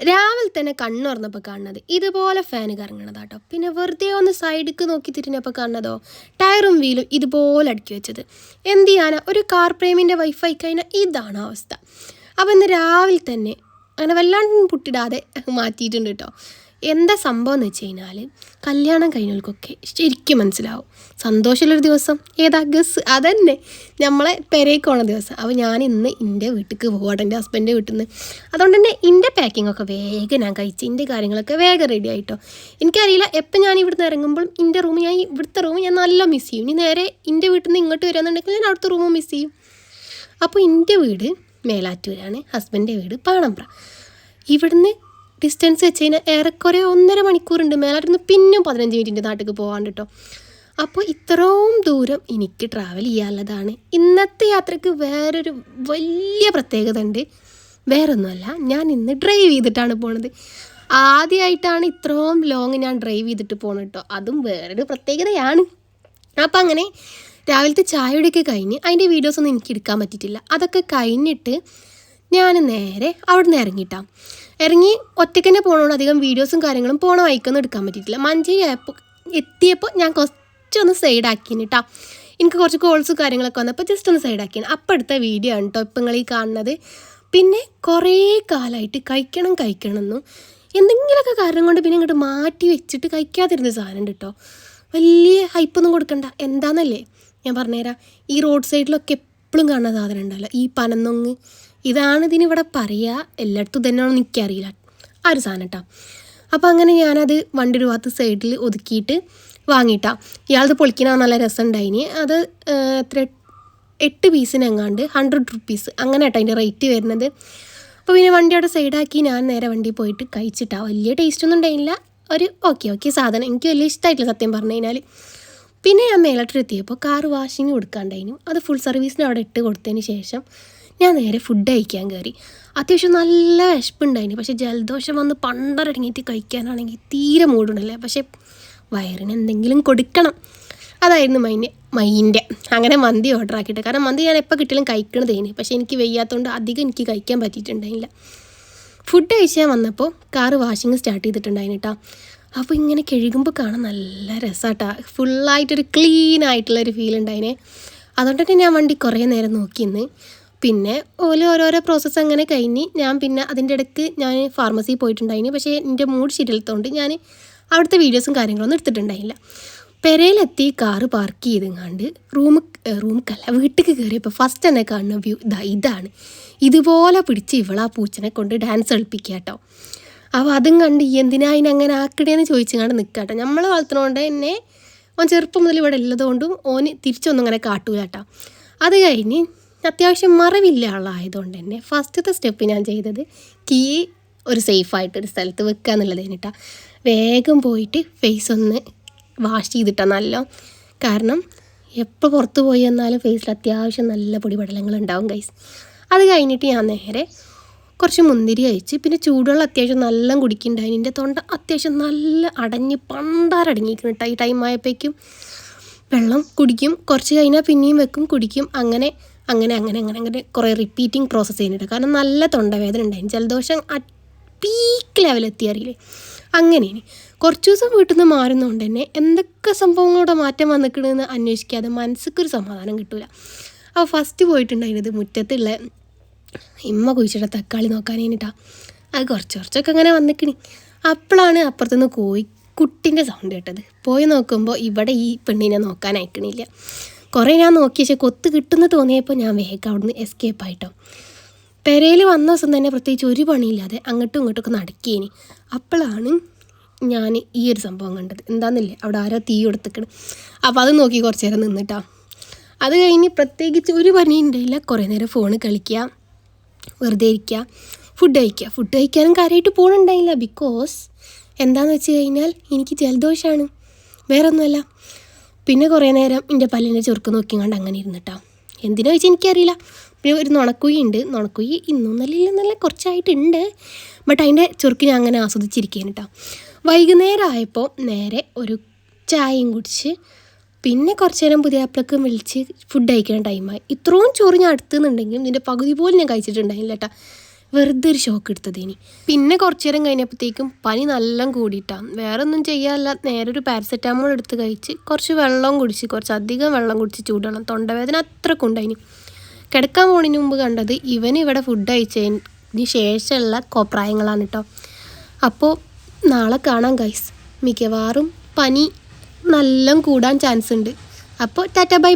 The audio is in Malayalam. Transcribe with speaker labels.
Speaker 1: രാവിലെ തന്നെ കണ്ണു തുറന്നപ്പോൾ കാണുന്നത് ഇതുപോലെ ഫാൻ കറങ്ങണത് കറങ്ങണതാട്ടോ. പിന്നെ വെറുതെ ഒന്ന് സൈഡിക്ക് നോക്കി തിരിഞ്ഞപ്പോൾ കാണുന്നതോ? ടയറും വീലും ഇതുപോലെ അടുക്കി വെച്ചത്. എന്ത് ചെയ്യാനാ? ഒരു കാർ പ്രേമിന്റെ വൈഫൈ കഴിഞ്ഞാൽ ഇതാണ് അവസ്ഥ. അപ്പോൾ ഇന്ന് രാവിലെ തന്നെ അങ്ങനെ വല്ലാണ്ട് പുട്ടിടാതെ മാറ്റിയിട്ടുണ്ട് കേട്ടോ എന്താ സംഭവം എന്ന് വെച്ച് കഴിഞ്ഞാൽ കല്യാണം കഴിഞ്ഞവർക്കൊക്കെ ശരിക്കും മനസ്സിലാവും. സന്തോഷമുള്ളൊരു ദിവസം. ഏതാ? ഗസ്. അതന്നെ. നമ്മളെ പെരേക്കോണ ദിവസം. അപ്പോൾ ഞാൻ ഇന്ന് എന്റെ വീട്ടിലേക്ക് പോകട്ടെ എന്റെ ഹസ്ബൻഡിന്റെ വീട്ടിൽ നിന്ന് അതുകൊണ്ട് തന്നെ എന്റെ പാക്കിംഗ് ഒക്കെ വേഗം ഞാൻ കഴിച്ച് എന്റെ കാര്യങ്ങളൊക്കെ വേഗം റെഡി ആയിട്ടോ. എനിക്കറിയില്ല എപ്പോൾ ഞാൻ ഇവിടുന്ന് ഇറങ്ങുമ്പോൾ എന്റെ റൂം ഞാൻ ഇവിടുത്തെ റൂം ഞാൻ നല്ല മിസ് ചെയ്യും. ഇനി നേരെ എന്റെ വീട്ടിൽ നിന്ന് ഇങ്ങോട്ട് വരാമെന്നുണ്ടെങ്കിൽ ഞാൻ അവിടുത്തെ റൂമും മിസ് ചെയ്യും. അപ്പോൾ എന്റെ വീട് മേലാറ്റൂരാണ്. ഹസ്ബൻഡിന്റെ വീട് പാണമ്പ്ര. ഇവിടുന്ന് ഡിസ്റ്റൻസ് വെച്ച് കഴിഞ്ഞാൽ ഏറെക്കുറെ ഒന്നര മണിക്കൂറുണ്ട്. മേലാറ്റിൽ പിന്നും പതിനഞ്ച് മിനിറ്റിന്റെ നാട്ടിലേക്ക് പോകാണ്ട് കേട്ടോ അപ്പോൾ ഇത്രയും ദൂരം എനിക്ക് ട്രാവൽ ചെയ്യാനുള്ളതാണ്. ഇന്നത്തെ യാത്രയ്ക്ക് വേറൊരു വലിയ പ്രത്യേകത ഉണ്ട് വേറൊന്നുമല്ല ഞാൻ ഇന്ന് ഡ്രൈവ് ചെയ്തിട്ടാണ് പോണത്. ആദ്യമായിട്ടാണ് ഇത്രയും ലോങ് ഞാൻ ഡ്രൈവ് ചെയ്തിട്ട് പോകണം കേട്ടോ അതും വേറൊരു പ്രത്യേകതയാണ്. അപ്പം അങ്ങനെ രാവിലത്തെ ചായയുടെയൊക്കെ കഴിഞ്ഞ് അതിന്റെ വീഡിയോസൊന്നും എനിക്ക് എടുക്കാൻ പറ്റിയിട്ടില്ല. അതൊക്കെ കഴിഞ്ഞിട്ട് ഞാൻ നേരെ അവിടെ നിന്ന് ഇറങ്ങി ഒറ്റയ്ക്ക് തന്നെ പോകണോണ്ട് അധികം വീഡിയോസും കാര്യങ്ങളും പോണ വഴിക്കൊന്നും എടുക്കാൻ പറ്റിയിട്ടില്ല. മഞ്ചേരി ആയപ്പോൾ എത്തിയപ്പോൾ ഞാൻ കുറച്ചൊന്ന് സൈഡാക്കിന് കേട്ടോ എനിക്ക് കുറച്ച് കോൾസും കാര്യങ്ങളൊക്കെ വന്നപ്പോൾ ജസ്റ്റ് ഒന്ന് സൈഡാക്കിയാണ് അപ്പം എടുത്ത വീഡിയോ ആണ് കേട്ടോ ഇപ്പം നിങ്ങൾ ഈ കാണുന്നത്. പിന്നെ കുറേ കാലമായിട്ട് കഴിക്കണം കഴിക്കണം എന്നും എന്തെങ്കിലുമൊക്കെ കാരണം കൊണ്ട് പിന്നെ ഇങ്ങോട്ട് മാറ്റി വെച്ചിട്ട് കഴിക്കാതിരുന്ന സാധനം കേട്ടോ വലിയ ഹൈപ്പൊന്നും കൊടുക്കണ്ട. എന്താണെന്നല്ലേ ഞാൻ പറഞ്ഞുതരാം. ഈ റോഡ് സൈഡിലൊക്കെ എപ്പോഴും കാണുന്ന സാധനം ഉണ്ടല്ലോ. ഈ പനന്നൊങ്ങ് ഇതാണ് ഇതിനിവിടെ പറയുക എല്ലായിടത്തും തന്നെയാണോ എനിക്കറിയില്ല. ആ ഒരു സാധനം കേട്ടോ അപ്പോൾ അങ്ങനെ ഞാനത് വണ്ടി ഒരു ഭാഗത്ത് സൈഡിൽ ഒതുക്കിയിട്ട് വാങ്ങിയിട്ടാ. ഇയാളത് പൊളിക്കണ നല്ല രസം രസമുണ്ടായിനി. അത് എത്ര? എട്ട് പീസിനെങ്ങാണ്ട് ഹൺഡ്രഡ് റുപ്പീസ് അങ്ങനെ കേട്ടോ അതിന്റെ റേറ്റ് വരുന്നത്. അപ്പോൾ പിന്നെ വണ്ടി അവിടെ സൈഡാക്കി ഞാൻ നേരെ വണ്ടി പോയിട്ട് കഴിച്ചിട്ടാ. വലിയ ടേസ്റ്റ് ഒന്നും ഉണ്ടായില്ല. ഒരു ഓക്കെ ഓക്കെ സാധനം. എനിക്ക് വലിയ ഇഷ്ടമായിട്ടില്ല സത്യം പറഞ്ഞു കഴിഞ്ഞാൽ പിന്നെ ഞാൻ മേലോട്ടെത്തിയപ്പോൾ കാർ വാഷിങ് കൊടുക്കാണ്ടായിരുന്നു അത് ഫുൾ സർവീസിന് അവിടെ ഇട്ട് കൊടുത്തതിന് ശേഷം ഞാൻ നേരെ ഫുഡ് കഴിക്കാൻ കയറി അത്യാവശ്യം നല്ല വിശപ്പുണ്ടായിരുന്നു പക്ഷേ ജലദോഷം വന്ന് പണ്ടരടങ്ങിയിട്ട് കഴിക്കാനാണെങ്കിൽ തീരെ മൂടുണ്ടല്ലേ. പക്ഷേ വയറിന് എന്തെങ്കിലും കൊടുക്കണം. അതായിരുന്നു മൈന്റെ മൈന്റെ. അങ്ങനെ മന്തി ഓർഡർ ആക്കിയിട്ട്. കാരണം മന്തി ഞാൻ എപ്പോൾ കിട്ടിയാലും കഴിക്കണതേന്. പക്ഷേ എനിക്ക് വയ്യാത്തതുകൊണ്ട് അധികം എനിക്ക് കഴിക്കാൻ പറ്റിയിട്ടുണ്ടായില്ല. ഫുഡ് കഴിച്ചാൽ വന്നപ്പോൾ കാറ് വാഷിങ് സ്റ്റാർട്ട് ചെയ്തിട്ടുണ്ടായിരുന്നു കേട്ടോ അപ്പോൾ ഇങ്ങനെ കഴുകുമ്പോൾ കാണാൻ നല്ല രസമാട്ടാ ഫുള്ളായിട്ടൊരു ക്ലീൻ ആയിട്ടുള്ളൊരു ഫീൽ ഉണ്ടായിനെ. അതുകൊണ്ട് തന്നെ ഞാൻ വണ്ടി കുറേ നേരം നോക്കിന്ന്. പിന്നെ ഓൽ ഓരോരോ പ്രോസസ്സ് അങ്ങനെ കഴിഞ്ഞ് ഞാൻ പിന്നെ അതിന്റെ ഇടയ്ക്ക് ഞാൻ ഫാർമസിയിൽ പോയിട്ടുണ്ടായിന്. പക്ഷേ എന്റെ മൂഡ് ശരിയല്ലാത്തതുകൊണ്ട് ഞാൻ അവിടുത്തെ വീഡിയോസും കാര്യങ്ങളൊന്നും എടുത്തിട്ടുണ്ടായില്ല. പെരയിലെത്തി കാറ് പാർക്ക് ചെയ്തെങ്ങാണ്ട് റൂം റൂമിക്കല്ല വീട്ടിൽ കയറിയപ്പോൾ ഫസ്റ്റ് എന്നെ കാണുന്ന വ്യൂ ഇതാ ഇതാണ്. ഇതുപോലെ പിടിച്ച് ഇവളാ പൂച്ചനെ കൊണ്ട് ഡാൻസ് കളിപ്പിക്കുക കേട്ടോ അപ്പോൾ അതും കണ്ട് എന്തിനാ അങ്ങനെ ആക്കണേന്ന് ചോദിച്ചങ്ങാണ്ട് നിൽക്കുക കേട്ടോ നമ്മൾ വളർത്തുന്നതുകൊണ്ട് എന്നെ ഓൻ ചെറുപ്പം മുതൽ ഇവിടെ ഉള്ളതുകൊണ്ടും ഓന് തിരിച്ചൊന്നും അങ്ങനെ കാട്ടൂല കേട്ടോ അത് കഴിഞ്ഞ് അത്യാവശ്യം മറവില്ല ആളായതുകൊണ്ട് തന്നെ ഫസ്റ്റത്തെ സ്റ്റെപ്പ് ഞാൻ ചെയ്തത് കീ ഒരു സേഫായിട്ട് ഒരു സ്ഥലത്ത് വെക്കുക എന്നുള്ളത് കഴിഞ്ഞിട്ടാ വേഗം പോയിട്ട് ഫേസ് ഒന്ന് വാഷ് ചെയ്തിട്ടാ നല്ല. കാരണം എപ്പോൾ പുറത്ത് പോയി എന്നാലും ഫേസിൽ അത്യാവശ്യം നല്ല പൊടിപടലങ്ങൾ ഉണ്ടാവും ഗൈസ് അത് കഴിഞ്ഞിട്ട് ഞാൻ നേരെ കുറച്ച് മുന്തിരി കഴിച്ച് പിന്നെ ചൂടുവെള്ളം അത്യാവശ്യം നല്ല കുടിക്കുന്നുണ്ടായി എന്റെ തൊണ്ട അത്യാവശ്യം നല്ല അടഞ്ഞ് പണ്ടാരടങ്ങിയിരിക്കുന്നു കേട്ടോ ഈ ടൈം ആയപ്പോഴേക്കും വെള്ളം കുടിക്കും. കുറച്ച് കഴിഞ്ഞാൽ പിന്നെയും വെക്കും കുടിക്കും. അങ്ങനെ അങ്ങനെ അങ്ങനെ അങ്ങനെ അങ്ങനെ കുറേ റിപ്പീറ്റിംഗ് പ്രോസസ്സ് ചെയ്യുന്നുണ്ട്. കാരണം നല്ല തൊണ്ടവേദന ഉണ്ടായിരുന്നു. ജലദോഷം പീക്ക് ലെവലെത്തി അറിയില്ലേ? അങ്ങനെയാണ് കുറച്ച് ദിവസം വീട്ടിൽ നിന്ന് മാറുന്നതുകൊണ്ട് തന്നെ എന്തൊക്കെ സംഭവങ്ങളുടെ മാറ്റം വന്നിക്കണമെന്ന് അന്വേഷിക്കാതെ മനസ്സിക്കൊരു സമാധാനം കിട്ടില്ല അപ്പോൾ ഫസ്റ്റ് പോയിട്ടുണ്ടായിരുന്നത് മുറ്റത്തുള്ള ഇമ്മ കുഴിച്ചിട്ട തക്കാളി നോക്കാനേനിട്ടാ അത് കുറച്ച് കുറച്ചൊക്കെ അങ്ങനെ വന്നിക്കണി അപ്പോഴാണ് അപ്പുറത്തുനിന്ന് കോഴി കുട്ടിന്റെ സൗണ്ട് കേട്ടത്. പോയി നോക്കുമ്പോൾ ഇവിടെ ഈ പെണ്ണിനെ നോക്കാൻ അയക്കണില്ല. കുറേ ഞാൻ നോക്കിയ പക്ഷേ കൊത്ത് കിട്ടുന്ന തോന്നിയപ്പോൾ ഞാൻ വേഗം അവിടുന്ന് എസ്കേപ്പ് ആയിട്ടോ. പെരയിൽ വന്ന ദിവസം തന്നെ പ്രത്യേകിച്ച് ഒരു പണിയില്ലാതെ അങ്ങോട്ടും ഇങ്ങോട്ടൊക്കെ നടക്കിയേനി അപ്പോഴാണ് ഞാൻ ഈ ഒരു സംഭവം കണ്ടത്. എന്താണെന്നില്ലേ അവിടെ ആരോ തീ കൊടുത്തിക്കണം. അപ്പോൾ അത് നോക്കി കുറച്ച് നേരം നിന്നിട്ടാ. അത് കഴിഞ്ഞ് പ്രത്യേകിച്ച് ഒരു പണി ഉണ്ടായില്ല കുറേ നേരം ഫോണ് കളിക്കുക വെറുതെ ഇരിക്കുക ഫുഡ് കഴിക്കുക ഫുഡ് കഴിക്കാനും കാര്യമായിട്ട് പോകണുണ്ടായില്ല ബിക്കോസ് എന്താണെന്ന് വെച്ച് കഴിഞ്ഞാൽ എനിക്ക് ജലദോഷമാണ് വേറെ ഒന്നുമല്ല പിന്നെ കുറേ നേരം എന്റെ പല്ലിന്റെ ചെറുക്ക് നോക്കിങ്ങാണ്ട് അങ്ങനെ ഇരുന്നിട്ടാ. എന്തിനാ വെച്ചാൽ എനിക്കറിയില്ല. പിന്നെ ഒരു നുണക്കുഴി ഉണ്ട്. നുണക്കുഴി ഇന്നും നല്ല നല്ല കുറച്ചായിട്ടുണ്ട്. ബട്ട് അതിന്റെ ചുരുക്ക് ഞാൻ അങ്ങനെ ആസ്വദിച്ചിരിക്കുകയാണ് കേട്ടോ വൈകുന്നേരം ആയപ്പോൾ നേരെ ഒരു ചായയും കുടിച്ച് പിന്നെ കുറച്ച് നേരം പുതിയാപ്പിളക്കും വിളിച്ച് ഫുഡ് കഴിക്കുന്ന ടൈമായി ഇത്രയും ചോറ് ഞാൻ അടുത്തുനിന്നുണ്ടെങ്കിലും ഇതിന്റെ പകുതി പോലും ഞാൻ കഴിച്ചിട്ടുണ്ടായില്ല കേട്ടോ വെറുതെ ഒരു ഷോക്ക് എടുത്തത് ഇനി പിന്നെ കുറച്ചു നേരം കഴിഞ്ഞപ്പോഴത്തേക്കും പനി നല്ല കൂടിയിട്ടാണ് വേറെ ഒന്നും ചെയ്യാനല്ല. നേരെ ഒരു പാരസെറ്റാമോൾ എടുത്ത് കഴിച്ച് കുറച്ച് വെള്ളം കുടിച്ച് കുറച്ച് അധികം വെള്ളം കുടിച്ച് ചൂടുവെള്ളം തൊണ്ടവേദന അത്രക്കുണ്ടായിനി കിടക്കാൻ പോണതിന് മുമ്പ് കണ്ടത് ഇവൻ ഇവിടെ ഫുഡ് അയച്ചതിന് ശേഷമുള്ള കോപ്രായങ്ങളാണ് കേട്ടോ അപ്പോൾ നാളെ കാണാം ഗൈസ് മിക്കവാറും പനി നല്ല കൂടാൻ ചാൻസ് ഉണ്ട്. അപ്പോൾ ടാറ്റ ബൈ